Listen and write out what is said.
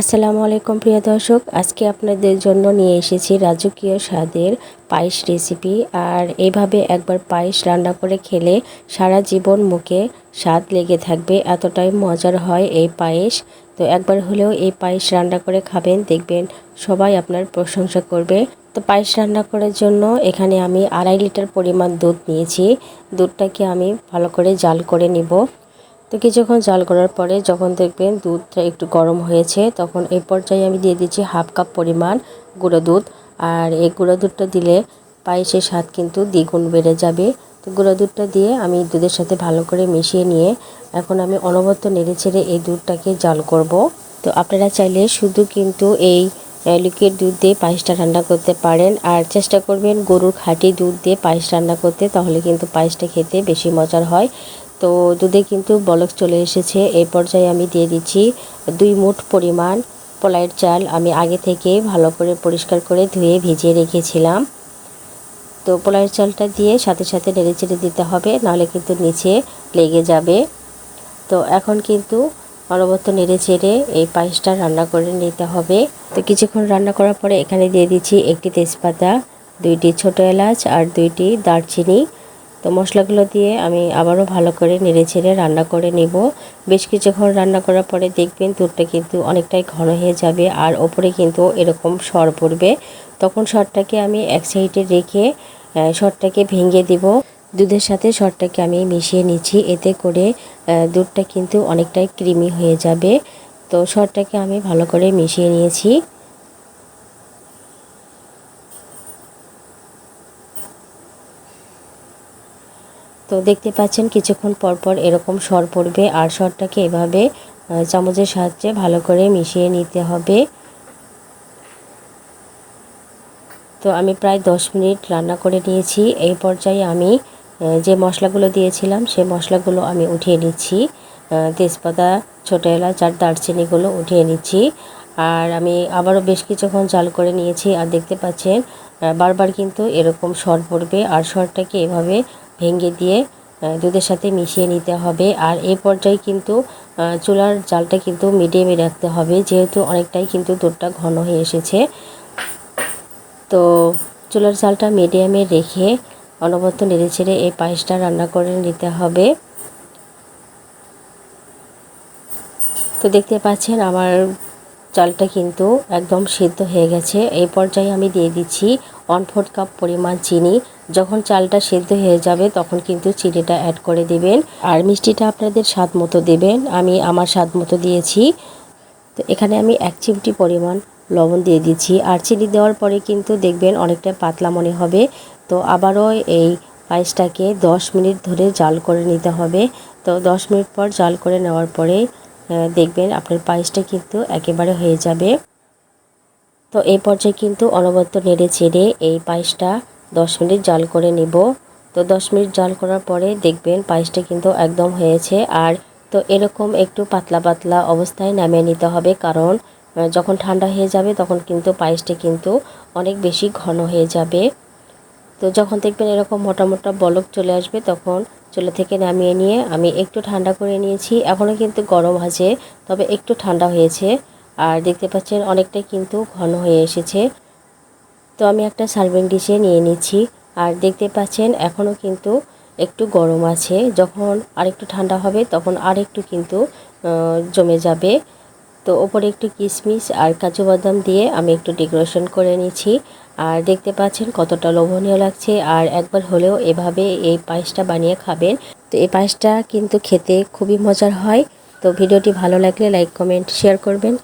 আসসালামু আলাইকুম প্রিয় দর্শক, আজকে আপনাদের জন্য নিয়ে এসেছি রাজকীয় স্বাদের পায়েস রেসিপি আর এইভাবে একবার পায়েস রান্না করে খেলে সারা জীবন মুখে স্বাদ লেগে থাকবে, এতটাই মজার হয় এই পায়েস। তো একবার হলেও এই পায়েস রান্না করে খাবেন, দেখবেন সবাই আপনার প্রশংসা করবে। তো পায়েস রান্না করার জন্য এখানে আমি আড়াই লিটার পরিমাণ দুধ নিয়েছি। দুধটাকে আমি ভালো করে জাল করে নিব। তো কিছুক্ষণ জাল করার পরে যখন দেখবেন দুধটা একটু গরম হয়েছে, তখন এই পর্যায়ে আমি দিয়ে দিচ্ছি হাফ কাপ পরিমাণ গুঁড়ো দুধ। আর এই গুঁড়ো দুধটা দিলে পায়েসের স্বাদ কিন্তু দ্বিগুণ বেড়ে যাবে। তো গুঁড়ো দুধটা দিয়ে আমি দুধের সাথে ভালো করে মিশিয়ে নিয়ে এখন আমি অনবদ্য নেড়ে ছেড়ে এই দুধটাকে জাল করব। তো আপনারা চাইলে শুধু কিন্তু এই লিকুইড দুধ দিয়ে পায়েসটা রান্না করতে পারেন। আর চেষ্টা করবেন গরুর খাঁটি দুধ দিয়ে পায়েস রান্না করতে, তাহলে কিন্তু পায়েসটা খেতে বেশি মজার হয়। তো দুধে কিন্তু বলক চলে এসেছে। এই পর্যায়ে আমি দিয়ে দিচ্ছি দুই মুঠ পরিমাণ পোলাইয়ের চাল। আমি আগে থেকে ভালো করে পরিষ্কার করে ধুয়ে ভিজিয়ে রেখেছিলাম। তো পোলাইয়ের চালটা দিয়ে সাথে সাথে নেড়ে চেড়ে দিতে হবে, নাহলে কিন্তু নিচে লেগে যাবে। তো এখন কিন্তু অনবত্য নেড়ে চেড়ে এই পায়েসটা রান্না করে নিতে হবে। তো কিছুক্ষণ রান্না করার পরে এখানে দিয়ে দিচ্ছি একটি তেজপাতা, দুইটি ছোটো এলাচ আর দুইটি দারচিনি। তো মশলাগুলো দিয়ে আমি আবারও ভালো করে নেড়ে ছেড়ে রান্না করে নেব। বেশ কিছুক্ষণ রান্না করার পরে দেখবেন দুধটা কিন্তু অনেকটাই ঘন হয়ে যাবে আর ওপরে কিন্তু এরকম সর পড়বে। তখন সরটাকে আমি এক সাইডে রেখে সরটাকে ভেঙে দিব। দুধের সাথে সরটাকে আমি মিশিয়ে নিচ্ছি। এতে করে দুধটা কিন্তু অনেকটাই ক্রিমি হয়ে যাবে। তো সরটাকে আমি ভালো করে মিশিয়ে নিয়েছি। তো দেখতে পাচ্ছেন কিছুক্ষণ পর পর এরকম সর পড়বে আর সরটাকে এভাবে চামচের সাহায্যে ভালো করে মিশিয়ে নিতে হবে। তো আমি প্রায় দশ মিনিট রান্না করে নিয়েছি। এই পর্যায়ে আমি যে মশলাগুলো দিয়েছিলাম সেই মশলাগুলো আমি উঠিয়ে নিচ্ছি। তেজপাতা, ছোটো এলাচ আর দারচিনিগুলো উঠিয়ে নিচ্ছি। আর আমি আবারও বেশ কিছুক্ষণ জাল করে নিয়েছি। আর দেখতে পাচ্ছেন বারবার কিন্তু এরকম সর পড়বে। আর সরটাকে এভাবে ভেঙে দিয়ে দুধের সাথে মিশিয়ে নিতে হবে। আর এই পর্যায়ে কিন্তু চুলার জালটা কিন্তু মিডিয়ামে রাখতে হবে, যেহেতু অনেকটাই কিন্তু দুধটা ঘন হয়ে এসেছে। তো চুলার জালটা মিডিয়ামে রেখে অনবদ্য নেড়ে ছেড়ে এই পায়েসটা রান্না করে নিতে হবে। তো দেখতে পাচ্ছেন, আমার চালটা কিন্তু একদম সিদ্ধ হয়ে গেছে। এই পর্যায়ে আমি দিয়ে দিচ্ছি ওয়ান ফোর্থ কাপ পরিমাণ চিনি। যখন চালটা সেদ্ধ হয়ে যাবে তখন কিন্তু চিনিটা অ্যাড করে দেবেন। আর মিষ্টিটা আপনাদের স্বাদ মতো দেবেন। আমি আমার স্বাদ মতো দিয়েছি। তো এখানে আমি এক চিমটি পরিমাণ লবণ দিয়ে দিচ্ছি। আর চিনি দেওয়ার পরে কিন্তু দেখবেন অনেকটা পাতলা মনে হবে। তো আবারও এই পায়েসটাকে 10 মিনিট ধরে জাল করে নিতে হবে। তো 10 মিনিট পর জাল করে নেওয়ার পরে দেখবেন আপনার পায়েসটা কিন্তু একেবারে হয়ে যাবে। তো এই পর্যায়ে কিন্তু অনবদ্য নেড়ে চেড়ে এই পায়েসটা দশ মিনিট জাল করে নিব। তো দশ মিনিট জাল করার পরে দেখবেন পায়েসটা কিন্তু একদম হয়েছে। আর তো এরকম একটু পাতলা পাতলা অবস্থায় নামিয়ে নিতে হবে কারণ যখন ঠান্ডা হয়ে যাবে তখন কিন্তু পায়েসটা কিন্তু অনেক বেশি ঘন হয়ে যাবে। তো যখন দেখবেন এরকম মোটা মোটা বলক চলে আসবে তখন চুলা থেকে নামিয়ে নিয়ে আমি একটু ঠান্ডা করে নিয়েছি। এখনও কিন্তু গরম আছে, তবে একটু ঠান্ডা হয়েছে। আর দেখতে পাচ্ছেন অনেকটাই কিন্তু ঘন হয়ে এসেছে। তো আমি একটা সার্ভিং ডিশে নিয়ে নিচ্ছি। আর দেখতে পাচ্ছেন এখনও কিন্তু একটু গরম আছে। যখন আরেকটু ঠান্ডা হবে, তখন আরেকটু কিন্তু জমে যাবে। তো ওপরে একটু কিশমিশ আর কাজু বাদাম দিয়ে আমি একটু ডেকোরেশন করে নিচ্ছি। আর দেখতে পাচ্ছেন, কতটা লোভনীয় লাগছে। আর একবার হলেও এভাবে এই পায়েসটা বানিয়ে খাবেন। তো এই পায়েসটা কিন্তু খেতে খুবই মজার হয়। তো ভিডিওটি ভালো লাগলে লাইক, কমেন্ট, শেয়ার করবেন।